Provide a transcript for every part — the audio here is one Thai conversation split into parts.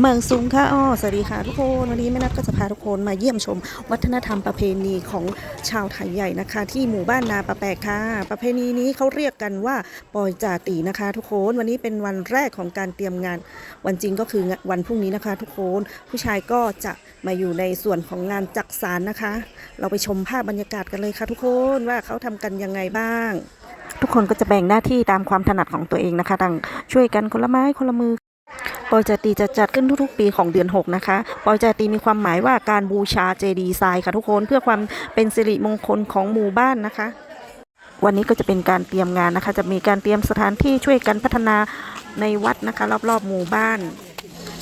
เมืองซุงค่ะอ้อสวัสดีค่ะทุกคน วันนี้แม่นัทก็จะพาทุกคนมาเยี่ยมชม วัฒนธรรมประเพณีของชาวไทยใหญ่นะคะ ที่หมู่บ้านนาประแปกค่ะ ประเพณีนี้เขาเรียกกันว่าปอยจ่าตีนะคะ ทุกคน วันนี้เป็นวันแรกของการเตรียมงาน วันจริงก็คือวันพรุ่งนี้นะคะ ทุกคน ผู้ชายก็จะมาอยู่ในส่วนของงานจักสารนะคะ เราไปชมภาพบรรยากาศกันเลยค่ะ ทุกคนว่าเขาทำกันยังไงบ้าง ทุกคนก็จะแบ่งหน้าที่ตามความถนัดของตัวเองนะคะต่างช่วยกันคนละไม้คนละมือ ปอยจาตีจะจัดขึ้นทุกๆ ปีของเดือน 6 นะคะปอยจาตีมีความหมายว่าการบูชาเจดีย์ทรายค่ะทุกคนเพื่อความเป็นสิริมงคลของหมู่บ้านนะคะ วันนี้ก็จะเป็นการเตรียมงานนะคะ จะมีการเตรียมสถานที่ช่วยกันพัฒนาในวัดนะคะ รอบๆ หมู่บ้าน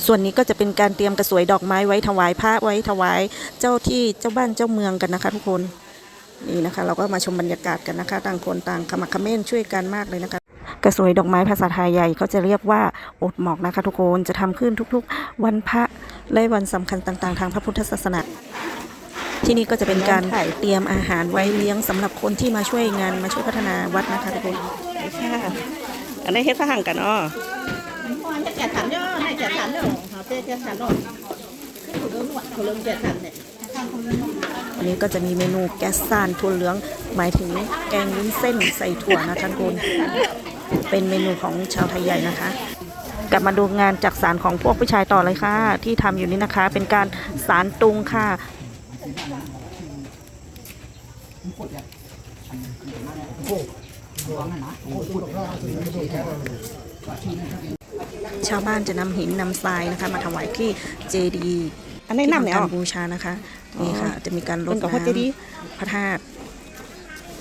ส่วนนี้ก็จะเป็นการเตรียมกระสวยดอกไม้ไว้ถวายพระไว้ถวายเจ้าที่เจ้าบ้านเจ้าเมืองกันนะคะ ทุกคนนี่นะคะ เราก็มาชมบรรยากาศกันนะคะ ต่างคนต่างขมักขม้นช่วยกันมากเลยนะคะ กระสวยดอกไม้ภาษาไทยใหญ่เขาจะเรียกว่าโอดหมอกนะคะทุกคนจะทำขึ้นทุกๆ วันพระและวันสำคัญต่างๆ ทางพระพุทธศาสนาที่นี่ก็จะเป็นการเตรียมอาหารไว้เลี้ยงสำหรับคนที่มาช่วยงานมาช่วยพัฒนาวัดนะคะทุกคนค่ะอันนี้เฮ็ดข้างกันอ๋อ Hoa hết chả thắn nhá, này chả thắn rồi, họ tê chả thắn rồi. Cái thủ tướng ngoại, thủ lương chả thắn này. วันนี้ก็จะมีเมนูแกสซานถั่วเหลือง หมายถึงแกงวุ้นเส้นใส่ถั่วนะคะทุกคน เป็นเมนูของชาวไทยใหญ่นะคะ กลับมาดูงานจักสารของพวกผู้ชายต่อเลยค่ะ ที่ทำอยู่นี่นะคะ เป็นการสารตุงค่ะชาวบ้านจะนำหินนำทรายนะคะ มาถวายที่เจดีย์อันนี้น้ำเนี่ยที่อ๋อทำการบูชานะคะนี่ค่ะ จะมีการรเป็ดนกับพระเจดีย์น้ำพระธาตุ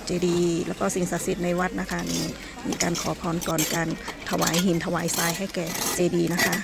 เจดีย์แล้วก็สิ่งศักดิ์สิทธิ์ในวัดนะคะนี่ มีการขอพรก่อนการถวายหินถวายทรายให้แก่เจดีนะคะ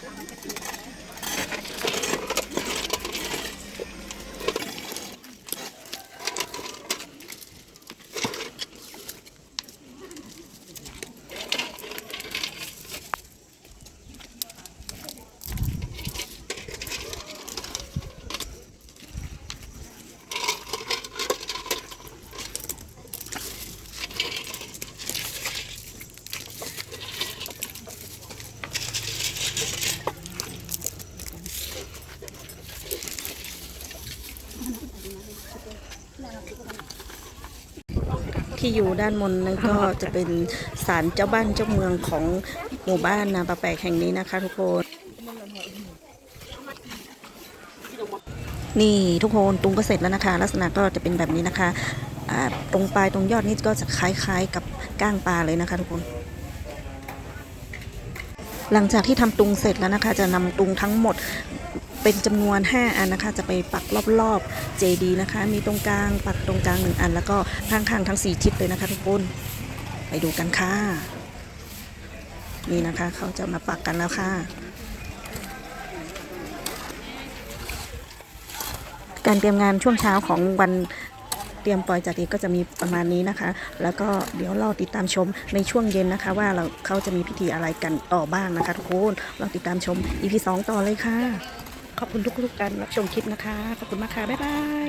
ที่อยู่ด้านบนนั้นก็จะเป็นศาลเจ้าบ้านเจ้าเมืองของหมู่บ้านนาปะแปกแห่งนี้นะคะ ทุกคน นี่ทุกคนตุงก็เสร็จแล้วนะคะ ลักษณะก็จะเป็นแบบนี้นะคะตรงปลายตรงยอดนี่ก็จะคล้ายๆกับก้างปลาเลยนะคะ ทุกคน หลังจากที่ทำตุงเสร็จแล้วนะคะ จะนำตุงทั้งหมด เป็นจำนวน 5 อันนะคะ จะไปปักรอบๆเจดีนะคะ มีตรงกลางปักตรงกลางหนึ่งอัน แล้วก็ข้างๆทั้ง 4 ทิศเลยนะคะทุกคนไปดูกันค่ะ นี่นะคะเขาจะมาปักกันแล้วค่ะการเตรียมงานช่วงเช้าของวันเตรียมปล่อยจากนี้ก็จะมีประมาณนี้นะคะ แล้วก็เดี๋ยวเราติดตามชมในช่วงเย็นนะคะ ว่าเราเขาจะมีพิธีอะไรกันต่อบ้างนะคะ ทุกคนเราติดตามชม EP 2 ต่อเลยค่ะ ขอบคุณทุกๆการรับชมคลิปนะคะ ขอบคุณมากค่ะ บ๊ายบาย